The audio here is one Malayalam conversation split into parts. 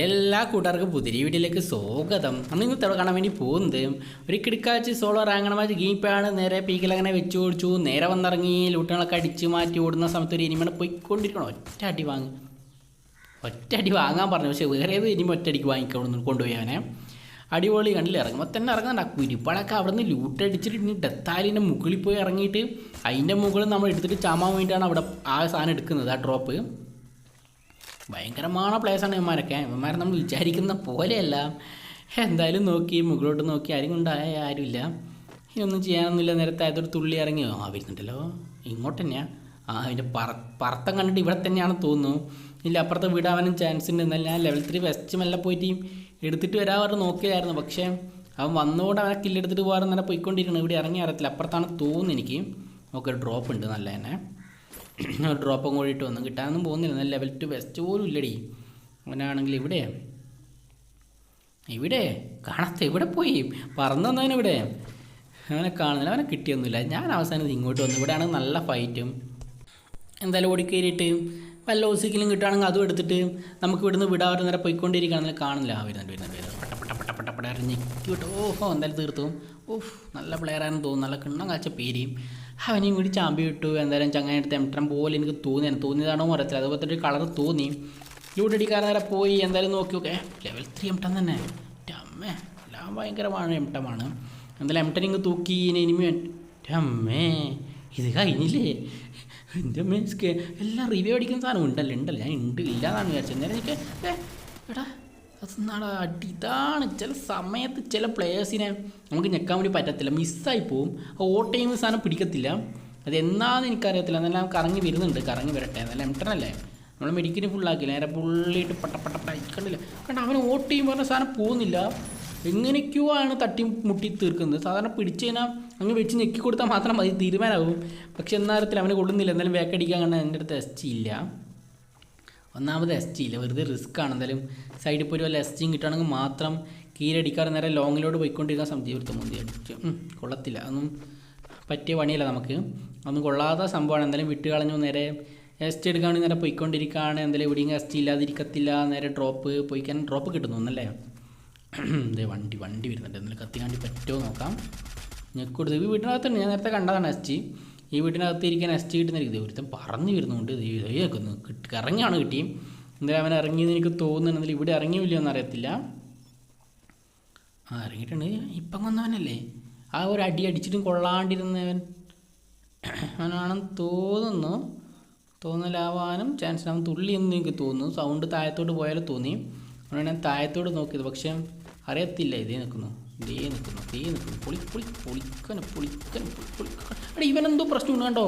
എല്ലാ കൂട്ടുകാർക്കും പുതിരി വീട്ടിലേക്ക് സ്വാഗതം. നമ്മൾ ഇന്ന് തെളിവ് കാണാൻ വേണ്ടി പോകുന്നത് ഒരു കിടക്കാച്ച് സോളോ റാങ്ങണ മാച്ച് ഗീപ്പാണ് നേരെ പീക്കിലങ്ങനെ വെച്ച് ഓടിച്ചു. നേരെ വന്നിറങ്ങി ലൂട്ടുകളൊക്കെ അടിച്ച് മാറ്റി ഓടുന്ന സമയത്ത് ഒരു ഇനിമനെ പോയിക്കൊണ്ടിരിക്കണം. ഒറ്റ അടി വാങ്ങി. ഒറ്റ അടി വാങ്ങാൻ പറഞ്ഞു. പക്ഷേ വേറെ ഏത് ഇനിമ ഒറ്റ അടിക്ക് വാങ്ങിക്കൊണ്ട് കൊണ്ടുപോയി അവനെ അടിപൊളി കണ്ടില്ല? ഇറങ്ങുമ്പോൾ തന്നെ ഇറങ്ങണ്ട. കുരിപ്പാളൊക്കെ അവിടെ നിന്ന് ലൂട്ടടിച്ചിട്ട് ഇനി ഡെത്താലിന്റെ മുകളിൽ പോയി ഇറങ്ങിയിട്ട് അതിന്റെ മുകളിൽ നമ്മൾ എടുത്തിട്ട് ചാമാൻ വേണ്ടിയിട്ടാണ് അവിടെ ആ സാധനം എടുക്കുന്നത് ആ ഡ്രോപ്പ് ഭയങ്കരமான പ്ലേസാണ് ഇവന്മാരൊക്കെ. ഇവന്മാരെ നമ്മൾ വിചാരിക്കുന്ന പോലെയല്ല. എന്തായാലും നോക്കി മുകളിലോട്ട് നോക്കി ആരും കൊണ്ടായ ആരുമില്ല. ഇതൊന്നും ചെയ്യാനൊന്നുമില്ല. നേരത്തെ അതൊരു തുള്ളി ഇറങ്ങിയോ ആ വരുന്നുണ്ടല്ലോ. ഇങ്ങോട്ട് തന്നെയാ. ആ അതിന്റെ പറ പറത്തം കണ്ടിട്ട് ഇവിടെ തന്നെയാണ് തോന്നുന്നു. ഇല്ല അപ്പുറത്തെ വിടാവാനും ചാൻസ് ഉണ്ട്. എന്നാൽ ഞാൻ ലെവൽ ത്രീ വെസ്റ്റ് മെല്ലെ പോയിട്ട് എടുത്തിട്ട് വരാൻ പറഞ്ഞ് നോക്കിയതായിരുന്നു. പക്ഷേ അവൻ വന്നുകൊണ്ട് അവനെ കില്ലെടുത്തിട്ട് നേരെ പോയിക്കൊണ്ടിരിക്കണം. ഇവിടെ ഇറങ്ങി അറിയത്തില്ല. അപ്പുറത്താണ് തോന്നുന്നു എനിക്ക്. ഓക്കെ ഡ്രോപ്പ് ഉണ്ട് നല്ല തന്നെ. ഡ്രോപ്പും കൂടിയിട്ട് ഒന്നും കിട്ടാനൊന്നും പോകുന്നില്ല. നല്ല ലെവൽ ടു വെസ്റ്റ് പോലും ഇല്ലടി. അങ്ങനെയാണെങ്കിൽ ഇവിടെ ഇവിടെ കാണാത്ത ഇവിടെ പോയി? പറന്നു വന്നവനിവിടെ അവനെ കാണുന്നില്ല അവനെ കിട്ടിയൊന്നുമില്ല. ഞാൻ അവസാനം ഇങ്ങോട്ട് വന്നു. ഇവിടെയാണ് നല്ല ഫൈറ്റും എന്തായാലും ഓടിക്കയറിയിട്ട് വല്ല ഓസിക്കലും കിട്ടുകയാണെങ്കിൽ അതും എടുത്തിട്ട് നമുക്ക് ഇവിടുന്ന് വിടാവരുന്ന നേരെ പോയിക്കൊണ്ടിരിക്കുകയാണെങ്കിൽ കാണില്ല ആ വരുന്നുണ്ട് വരുന്നുണ്ട് വരുന്നുണ്ട്. പട്ട പട്ട പട്ട പട്ട പട ഞെക്കി വിട്ടു ഓഹോ എന്തായാലും തീർത്തും. ഓഫ് നല്ല പ്ലെയർ പ്ലെയറാണെന്ന് തോന്നുന്നു. നല്ല കിണ്ണം കാച്ച പേരിയും അവനെയും കൂടി ചാമ്പി വിട്ടു എന്തായാലും ചങ്ങനെ എടുത്ത് എംട്രം പോലെ എനിക്ക് തോന്നിയാണ് തോന്നിയതാണോ അറിയത്തില്ല. അതുപോലത്തെ ഒരു കളർ തോന്നി. ലൂട്ടടിക്കാരൻ നേരെ പോയി. എന്തായാലും നോക്കി നോക്കേ ലെവൽ ത്രീ എംട്ടം തന്നെ. അമ്മേ. എല്ലാം ഭയങ്കരമാണ് എംട്ടമാണ്. എന്തായാലും എംട്ടൻ ഇങ്ങ് തൂക്കി. ഇനിമി അമ്മേ. ഇത് കഴിഞ്ഞില്ലേ? എന്റെ സ്കേ എല്ലാം റിവ്യൂ അടിക്കുന്ന സാധനം ഉണ്ടല്ലോ? ഉണ്ടല്ലോ? ഞാൻ ഉണ്ട്. ഇല്ലാന്നാണ് വിചാരിച്ചത്. എന്തായാലും എനിക്ക് ഏ എടാ അതെന്നാടാ അടി ഇതാണ് ചില സമയത്ത് ചില പ്ലേയേഴ്സിനെ നമുക്ക് ഞെക്കാൻ വേണ്ടി പറ്റത്തില്ല. മിസ്സായി പോവും. ഓ ടൈം സാധനം പിടിക്കത്തില്ല. അത് എന്നാന്ന് എനിക്കറിയത്തില്ല. എന്നാലും കറങ്ങി വരുന്നുണ്ട്. കറങ്ങി വരട്ടെ. എന്നാലും എംട്ടനല്ലേ നമ്മൾ മെഡിക്കിന് ഫുള്ളാക്കില്ല നേരെ പുള്ളിയിട്ട് പട്ട പട്ട പട്ട കണ്ടില്ല കണ്ട അവന് ഓ ചെയ്യും പറഞ്ഞ സാധനം പോകുന്നില്ല. എങ്ങനെയൊക്കെയോ ആണ് തട്ടി മുട്ടി തീർക്കുന്നത്? സാധാരണ പിടിച്ചു കഴിഞ്ഞാൽ അങ്ങ് വെച്ച് ഞെക്കി കൊടുത്താൽ മാത്രം മതി. തീരുമാനമാകും. പക്ഷെ എന്നാരത്തിൽ അവന് കൊള്ളുന്നില്ല. എന്നാലും വേക്കടിക്കാൻ കണ്ട എന്റെ അടുത്ത് എസ് ഇല്ല. ഒന്നാമത് എസ് ടി ഇല്ല വെറുതെ റിസ്ക് ആണ്. എന്തായാലും സൈഡിൽ പോയി വല്ല എസ് ടിയും കിട്ടുകയാണെങ്കിൽ മാത്രം കീരടിക്കാറ് നേരെ ലോങ്ങിലോട്ട് പോയിക്കൊണ്ടിരിക്കാൻ സംജീവിതം മുന്തി അടിച്ചു. കൊള്ളത്തില്ല. അതൊന്നും പറ്റിയ പണിയല്ല നമുക്ക്. ഒന്നും കൊള്ളാത്ത സംഭവമാണ്. എന്തായാലും വിട്ട് കളഞ്ഞു. നേരെ എസ് ടി എടുക്കുകയാണെങ്കിൽ നേരെ പോയിക്കൊണ്ടിരിക്കുകയാണ്. എന്തായാലും ഇവിടെയും എസ് ടി ഇല്ലാതിരിക്കത്തില്ല. നേരെ ഡ്രോപ്പ് പോയിക്കാൻ ഡ്രോപ്പ് കിട്ടുന്നു ഒന്നല്ലേ? ഇതേ വണ്ടി വണ്ടി വരുന്നുണ്ട്. എന്നാലും കത്തിക്കാണ്ടി പറ്റുമോ നോക്കാം. ഞെക്കൊടുത്ത് വീട്ടിനകത്തുണ്ട്. ഞാൻ നേരത്തെ കണ്ടതാണ് എസ് ടി ഈ വീട്ടിനകത്ത് ഇരിക്കാൻ എസ് ടി കിട്ടുന്ന ഒരുത്തൻ പറഞ്ഞു വരുന്നുണ്ട്. ദൈവക്കുന്നു കിട്ടി ഇറങ്ങിയാണ് കിട്ടിയും. എന്തായാലും അവൻ ഇറങ്ങിയെന്ന് എനിക്ക് തോന്നുന്നുണ്ടെങ്കിൽ ഇവിടെ ഇറങ്ങിയില്ല എന്നറിയത്തില്ല ആ ഇറങ്ങിയിട്ടുണ്ട്. ഇപ്പം വന്നവനല്ലേ? ആ ഒരു അടി അടിച്ചിട്ടും കൊള്ളാണ്ടിരുന്നവൻ അവനാണെന്ന് തോന്നുന്നു. തോന്നലാവാനും ചാൻസ് ആവാൻ തുള്ളി എന്ന് എനിക്ക് തോന്നുന്നു. സൗണ്ട് താഴത്തോട്ട് പോയാലും തോന്നി. അതുകൊണ്ട് ഞാൻ താഴത്തോട്ട് നോക്കിയത്. പക്ഷേ അറിയത്തില്ല ഇതേ നിൽക്കുന്നു ഇതേ നിൽക്കുന്നു ഇതേ നിൽക്കുന്നു പൊളി പൊളി പൊളിക്കന് പൊളിക്കന് പൊളിക്കാൻ എടാ ഇവനെന്തോ പ്രശ്നമുണ്ട് കണ്ടോ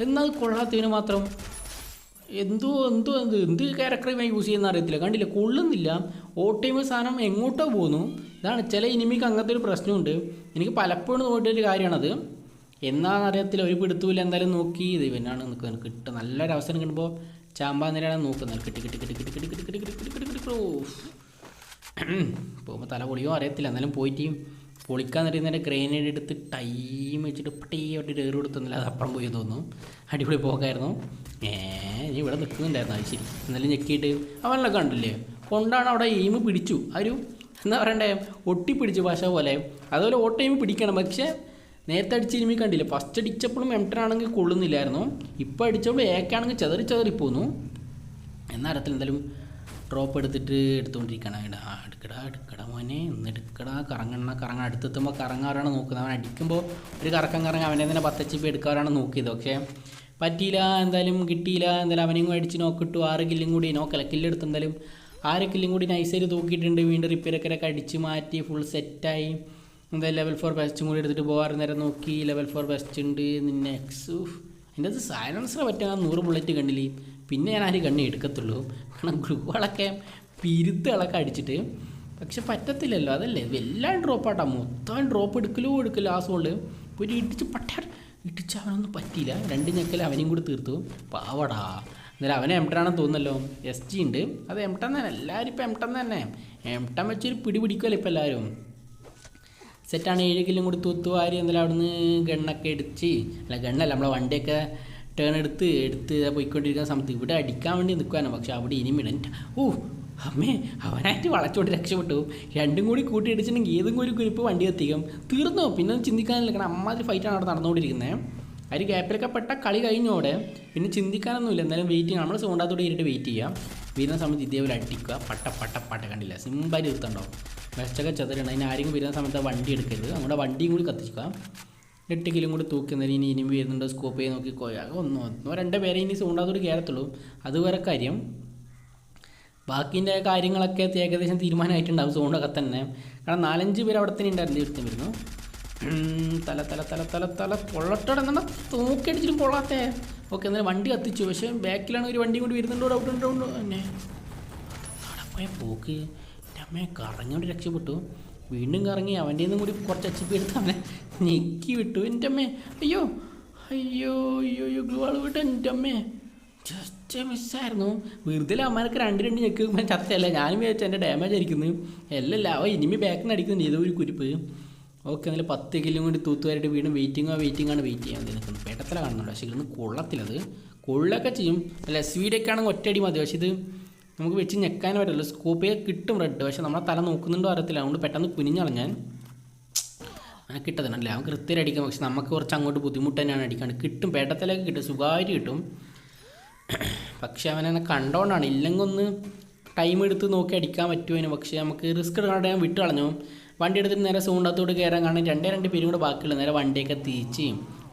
എന്നാൽ കൊള്ളാത്തതിന് മാത്രം എന്തോ എന്തോ എന്ത് എന്ത് ക്യാരക്ടർ ഇവൻ യൂസ് ചെയ്യുന്ന അറിയത്തില്ല കണ്ടില്ല കൊള്ളുന്നില്ല ഓ ടൈം സാധനം എങ്ങോട്ടോ പോകുന്നു ഇതാണ് ചില ഇനിമിക്ക് അങ്ങനത്തെ ഒരു പ്രശ്നമുണ്ട് എനിക്ക് പലപ്പോഴും തോന്നിയിട്ടൊരു കാര്യമാണത് എന്നാന്ന് അറിയത്തില്ല ഒരു പിടുത്തമില്ല എന്തായാലും നോക്കി ഇത് ഇവനാണ് നിൽക്കുന്നത് കിട്ടുക നല്ലൊരു അവസരം കിട്ടുമ്പോൾ ചാമ്പാന്നിരാണ് നോക്കുന്നത് കിട്ടി കിട്ടി കിട്ടി കിട്ടി കിട്ടി കിട്ടി കിട്ടി കിട്ടി കിട്ടി കിട്ടി കിട്ടി പോകുമ്പോൾ തല പൊളിയോ അറിയത്തില്ല. എന്നാലും പോയിട്ട് പൊളിക്കാൻ നേരം ഗ്രേനേഡ് എടുത്ത് ടൈം വെച്ചിട്ട് പട്ടീ പട്ടി ഏറി കൊടുത്തൊന്നുമില്ല. അത് അപ്പുറം പോയി തോന്നുന്നു. അടിപൊളി പോക്കായിരുന്നു. ഏ ഇനി ഇവിടെ നിൽക്കുന്നുണ്ടായിരുന്നു അത് ശരി. എന്നാലും ഞെക്കിയിട്ട് അവനൊക്കെ കണ്ടില്ലേ? കൊണ്ടാണ് അവിടെ എയിം പിടിച്ചു. ഒരു എന്താ പറയണ്ടേ? ഒട്ടിപ്പിടിച്ചു ഭാഷ പോലെ. അതുപോലെ ഓട്ട എയിം പിടിക്കണം. പക്ഷേ നേരത്തെ അടിച്ച ഇനിമി കണ്ടില്ല? ഫസ്റ്റ് അടിച്ചപ്പോഴും ആണെങ്കിൽ കൊള്ളുന്നില്ലായിരുന്നു. ഇപ്പോൾ അടിച്ചപ്പോൾ ഏക്കാണെങ്കിൽ ചെതറി ചെതറി പോന്നു. എന്നറിയത്തിൽ എന്തായാലും ഡ്രോപ്പ് എടുത്തിട്ട് എടുത്തുകൊണ്ടിരിക്കണം എടാ എടുക്കടാ എടുക്കടാ മോനെ ഒന്ന് എടുക്കടാ. കറങ്ങണ കറങ്ങ അടുത്തെത്തുമ്പോൾ കറങ്ങാറാണ് നോക്കുന്നത്. അവൻ അടിക്കുമ്പോൾ ഒരു കറക്കം കറങ്ങാൻ അവന്റെ തന്നെ പത്തച്ചിപ്പ് എടുക്കാറാണ് നോക്കിയത്. പക്ഷേ പറ്റിയില്ല എന്തായാലും കിട്ടിയില്ല. എന്തായാലും അവനെയും അടിച്ച് നോക്കിട്ടു ആറ് കില്ലും കൂടി. നോക്കല കില്ലെടുത്ത് എന്തായാലും ആറ് കില്ലും കൂടി നൈസായിട്ട് തൂക്കിയിട്ടുണ്ട്. വീണ്ടും റിപ്പയറൊക്കെ അടിച്ച് മാറ്റി ഫുൾ സെറ്റായി എന്തായാലും ലെവൽ ഫോർ ബെസ്റ്റും കൂടി എടുത്തിട്ട് പോകാറ് നേരം നോക്കി. ലെവൽ ഫോർ ബെസ്റ്റ് ഉണ്ട്. നിന്നെ എക്സ് എന്റെ അത് സൈലൻസർ പറ്റാൻ നൂറ് ബുള്ളറ്റ് കണ്ടില്ലേ? പിന്നെ ഞാൻ ആര് കണ്ണി എടുക്കത്തുള്ളൂ. കാരണം ഗ്ലൂകളൊക്കെ പിരുത്തുകളൊക്കെ അടിച്ചിട്ട്. പക്ഷെ പറ്റത്തില്ലല്ലോ. അതല്ലേ? എല്ലാം ഡ്രോപ്പാട്ടാ മൊത്തം ഡ്രോപ്പ് എടുക്കലോ എടുക്കലോ ആ സോണിൽ ഒരു ഇടിച്ച് പട്ട ഇടിച്ച് അവനൊന്നും പറ്റിയില്ല. രണ്ട് ഞെക്കൽ അവനെയും കൂടി തീർത്തു. പാവടാ. എന്നാലും അവനെ എംട്ടനാണെന്ന് തോന്നുന്നല്ലോ. എസ് ജി ഉണ്ട്. അത് എംട്ടൻ തന്നെ. എല്ലാവരും ഇപ്പം എംട്ടൻ തന്നെ. എംട്ടൻ വെച്ചൊരു പിടി പിടിക്കുമല്ലോ ഇപ്പം എല്ലാവരും സെറ്റാണ് ഏഴ് കിലും കൂടി തൂത്തുവാരി എന്നാലും അവിടുന്ന് ഗണ്ണൊക്കെ ഇടിച്ച് അല്ല ഗണ്ണല്ല. നമ്മളെ വണ്ടിയൊക്കെ ടേൺ എടുത്ത് എടുത്ത് പോയിക്കൊണ്ടിരിക്കുന്ന സമയത്ത് ഇവിടെ അടിക്കാൻ വേണ്ടി നിൽക്കുവാനോ പക്ഷെ അവിടെ ഇനി ഇനിമിടൻ ഓ അമ്മേ അവനായിട്ട് വളച്ചോട്ട് രക്ഷപ്പെട്ടു. രണ്ടും കൂടി കൂട്ടി അടിച്ചിട്ടുണ്ടെങ്കിൽ ഏതും കൂടി കുരിപ്പ് വണ്ടി എത്തിക്കും. തീർന്നു? പിന്നെ ചിന്തിക്കാനില്ല കാരണം അമ്മാതിരി ഫൈറ്റാണ് അവിടെ നടന്നുകൊണ്ടിരിക്കുന്നത് ഒരു ഗ്യാപ്പിലൊക്കെ പെട്ട കളി കഴിഞ്ഞു അവിടെ. പിന്നെ ചിന്തിക്കാനൊന്നുമില്ല. എന്തായാലും വെയിറ്റ് ചെയ്യാം നമ്മൾ സോണ്ടാത്തോടെ ഇരുട്ട് വെയിറ്റ് ചെയ്യാം. വരുന്ന സമയത്ത് ഇതേപോലെ അടിക്കുക. പട്ട പട്ട പട്ട കണ്ടില്ല? സിമ്പായിട്ട് നിർത്തണ്ടോ വെച്ചൊക്കെ ചെതറുണ്ട് അതിന് ആരെങ്കിലും വരുന്ന സമയത്ത് വണ്ടി എടുക്കരുത്. നമ്മുടെ വണ്ടിയും കൂടി കത്തിക്കുക എട്ട് കിലും കൂടി തൂക്കുന്നതിന് ഇനി ഇനിയും വരുന്നുണ്ട് സ്കോപ്പ് ചെയ്ത് നോക്കി കോയ. ഒന്നോ ഒന്നോ രണ്ടോ പേരെ ഇനി സോണ്ടാത്തോട് കയറത്തുള്ളൂ അത് വേറെ കാര്യം. ബാക്കിന്റെ കാര്യങ്ങളൊക്കെ ഏകദേശം തീരുമാനമായിട്ടുണ്ടാവും സോണ്ടൊക്കെ തന്നെ. കാരണം നാലഞ്ച് പേര് അവിടെ തന്നെ ഉണ്ടായിരുന്നു ഒരുത്തം വരുന്നു. തല തല തല തല തല പൊള്ളട്ടോടെ തൂക്കി അടിച്ചിട്ട് പൊള്ളാത്തേ? ഓക്കെ എന്നാലും വണ്ടി കത്തിച്ചു. പക്ഷേ ബാക്കിലാണ് ഒരു വണ്ടി കൂടി വരുന്നുണ്ടോ ഡൗട്ട് ഉണ്ടോ തന്നെ പോയ പോക്ക്. എന്റെ അമ്മയെ കറങ്ങിയോണ്ട് രക്ഷപ്പെട്ടു. വീണ്ടും കറങ്ങി അവന്റെ നിന്നും കൂടി കുറച്ച് അച്ചിപ്പി എടുത്ത് അവനെ ഞെക്കി വിട്ടു. എന്റെ അമ്മേ അയ്യോ അയ്യോ അയ്യോ അയ്യോ ഗ്ലൂവാൾ വിട്ടു എന്റെ അമ്മേ ജസ്റ്റ് മിസ്സായിരുന്നു വെറുതെ അമ്മമാർക്ക് രണ്ട് രണ്ട് ഞെക്കുമ്പോൾ ചത്തല്ല ഞാനും വിചാരിച്ചു എന്റെ ഡാമേജ് ആയിരിക്കുന്നു. എല്ലാം അവ ഇനിമി ബാക്കിൽ നിന്ന് അടിക്കുന്നുണ്ട്. ഒരു കുരിപ്പ്. ഓക്കെ എന്നാലും പത്ത് കിലോ കൂടി തൂത്തുകാരായിട്ട് വീണ്ടും വെയിറ്റിംഗ് ആ വെയിറ്റിംഗ് ആണ് വെയിറ്റ് ചെയ്യാൻ നിൽക്കുന്നത് പെട്ടത്തില കാണുന്നുണ്ട്. പക്ഷേ ഇതൊന്നും കൊള്ളത്തില്ലത് കൊള്ളൊക്കെ ചെയ്യും. അല്ല സ്വീഡൊക്കെ ആണെങ്കിൽ ഒറ്റയടി മതി. പക്ഷേ ഇത് നമുക്ക് വെച്ച് ഞെക്കാൻ പറ്റില്ല. സ്കൂപ്പേ കിട്ടും റെഡ് പക്ഷെ നമ്മളെ തല നോക്കുന്നുണ്ടോ അറിയത്തില്ല അതുകൊണ്ട് പെട്ടെന്ന് കുനിഞ്ഞളഞ്ഞാൻ അങ്ങനെ കിട്ടത്തില്ല. അവൻ കൃത്യം അടിക്കാം പക്ഷെ നമുക്ക് കുറച്ച് അങ്ങോട്ട് ബുദ്ധിമുട്ട് തന്നെയാണ് അടിക്കാണ്ട്. കിട്ടും. പേട്ടത്തിലേക്ക് കിട്ടും. സുഖമായിട്ട് കിട്ടും. പക്ഷെ അവനെ കണ്ടോണ്ടാണ്. ഇല്ലെങ്കിൽ ഒന്ന് ടൈം എടുത്ത് നോക്കി അടിക്കാൻ പറ്റുമതിന് പക്ഷേ നമുക്ക് റിസ്ക് എടുക്കാണ്ട് ഞാൻ വിട്ട് കളഞ്ഞു വണ്ടി എടുത്തിട്ട് നേരെ സൂണ്ടത്തോട് കയറാൻ കാണാൻ രണ്ടേ രണ്ട് പേരും കൂടെ ബാക്കിയുള്ളൂ. നേരെ വണ്ടിയൊക്കെ തീച്ച്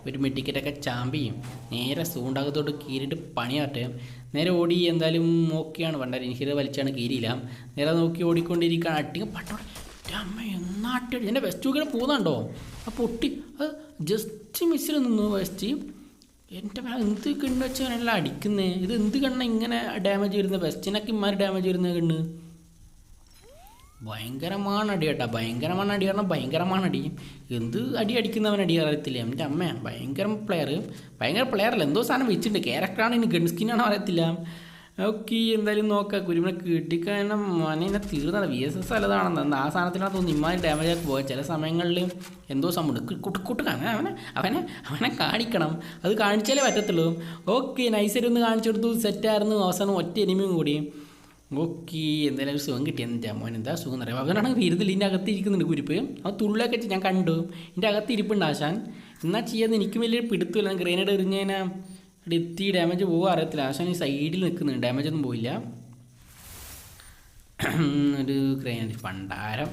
ഒരു മെഡിക്കറ്റൊക്കെ ചാമ്പിയും. നേരെ സൂണ്ടാകത്തോട്ട് കീറിയിട്ട് പണിയാട്ടെ. നേരെ ഓടി എന്തായാലും നോക്കിയാണ് വേണ്ടത് എനിക്കിത് വലിച്ചാണ് കീരിയില്ല. നേരെ നോക്കി ഓടിക്കൊണ്ടിരിക്കുകയാണ് അട്ടിങ് പട്ടോടെ അമ്മ എന്നാട്ടി എന്റെ വെസ്റ്റ് ഇങ്ങനെ പോകുന്നുണ്ടോ ആ പൊട്ടി. അത് ജസ്റ്റ് മിസ്സിൽ നിന്നു വെസ്റ്റ് എന്റെ എന്ത് കണ്ണ് വെച്ചാൽ അടിക്കുന്നേ? ഇത് എന്ത് കണ്ണ ഇങ്ങനെ ഡാമേജ് വരുന്നത് വെസ്റ്റിനൊക്കെ ഇമാര് ഡാമേജ് വരുന്ന കണ്ണ്. ഭയങ്കരമാണ് അടി കേട്ടാ. ഭയങ്കരമാണ് അടി പറഞ്ഞാൽ ഭയങ്കരമാണ് അടി എന്ത് അടി അടിക്കുന്നവൻ അടി അറിയത്തില്ല. എന്റെ അമ്മ ഭയങ്കര പ്ലെയർ ഭയങ്കര പ്ലെയർ അല്ല. എന്തോ സാധനം വെച്ചിട്ടുണ്ട്. ക്യാരക്ടറാണ് ഇനി ഗൺ സ്കിന്നാണോ അറിയത്തില്ല. ഓക്കെ എന്തായാലും നോക്കാം. കുരുമിനെ കിട്ടിക്കഴിഞ്ഞാൽ മനെ തീർന്നത്. വി എസ് എസ് അല്ലതാണെന്ന് ആ സാധനത്തിനകത്ത് തോന്നുന്നു ഇമാതിരി ഡാമേജ് ആക്കി പോയത് ചില സമയങ്ങളിൽ എന്തോ സംഭവം കുട്ട് കുട്ട് കാണാൻ അവനെ അവനെ അവനെ കാണിക്കണം. അത് കാണിച്ചാലേ പറ്റത്തുള്ളൂ. ഓക്കെ നൈസരി ഒന്ന് കാണിച്ചു കൊടുത്തു. സെറ്റായിരുന്നു അവസാനം ഒറ്റ എനിമിയും കൂടി. ഓക്കെ എന്തായാലും ഒരു സുഖം കിട്ടി എന്റെ മോൻ. എന്താ സുഖം എന്ന് എന്നറിയാം അവനാണെങ്കിൽ വീരത്തിൽ ഇതിന്റെ അകത്ത് ഇരിക്കുന്നുണ്ട് കുരിപ്പ്. ആ തുള്ളൊക്കെ വെച്ച് ഞാൻ കണ്ടു. ഇതിന്റെ അകത്ത് ഇരിപ്പുണ്ട് ആശാൻ. എന്നാ ചെയ്യാതെ എനിക്ക് വലിയ പിടുത്തമില്ല. ഗ്രനേഡ് എറിഞ്ഞതിനാ അവിടെ എത്തി ഡാമേജ് പോകുക അറിയത്തില്ല. ആശാൻ ഈ സൈഡിൽ നിൽക്കുന്നുണ്ട്. ഡാമേജ് ഒന്നും പോയില്ല ഒരു ഗ്രനേഡ് പണ്ടാരം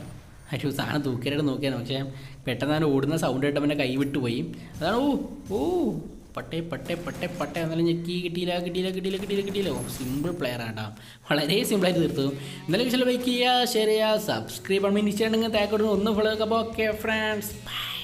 ഒരു സാധനം തൂക്കിയായിട്ട് നോക്കിയാണ് പക്ഷേ പെട്ടെന്ന് ഓടുന്ന സൗണ്ട് കേട്ടവന്റെ കൈ വിട്ടുപോയി. അതാണ് ഓ ഓ. പട്ടേ പട്ടേ പട്ടേ പട്ടേ എന്നാലും ഞെക്കി കിട്ടിയില്ല കിട്ടിയില്ല കിട്ടിയില്ല കിട്ടിയില്ല കിട്ടിയില്ല. സിമ്പിൾ പ്ലെയർ ആട്ടാ വളരെ സിമ്പിളായിട്ട് തീർത്തു. എന്നാലും വിഷയം ലൈക്ക് ചെയ്യുക ഷെയർ ചെയ്യുക സബ്സ്ക്രൈബ് ആണെങ്കിൽ വേണ്ടി ഇഷ്ടമുണ്ടെങ്കിൽ താക്കോട്ട് ഒന്ന് ഫോളോ ഒക്കെ ഓക്കെ ഫ്രണ്ട്സ് ബൈ